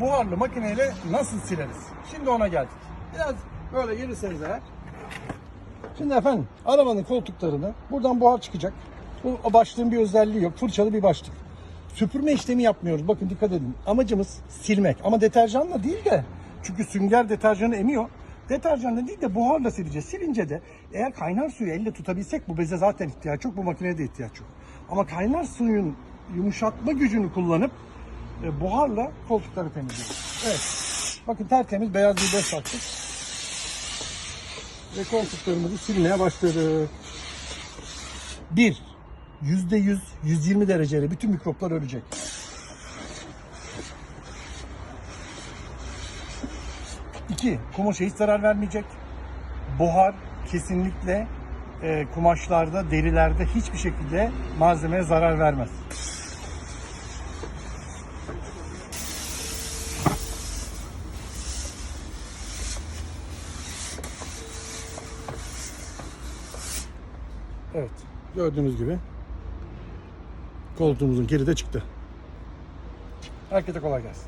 buharlı makineyle nasıl sileriz? Şimdi ona geldik. Biraz böyle gelirseniz eğer. Şimdi efendim arabanın koltuklarını buradan buhar çıkacak. Bu başlığın bir özelliği yok. Fırçalı bir başlık. Süpürme işlemi yapmıyoruz. Bakın dikkat edin. Amacımız silmek. Ama deterjanla değil de çünkü sünger deterjanı emiyor. Deterjanla değil de buharla sileceğiz. Silince de eğer kaynar suyu elle tutabilsek bu beze zaten ihtiyaç yok. Bu makineye de ihtiyaç yok. Ama kaynar suyun yumuşatma gücünü kullanıp e, buharla koltukları temizliyoruz. Evet. Bakın tertemiz beyaz bir bez taktık. Ve koltuklarımızı silmeye başladık. Bir, yüzde yüz, 120 dereceyle bütün mikroplar ölecek. İki, kumaşa hiç zarar vermeyecek. Buhar kesinlikle e, kumaşlarda, derilerde hiçbir şekilde malzemeye zarar vermez. Evet, gördüğünüz gibi koltuğumuzun kiri de çıktı. Herkese kolay gelsin.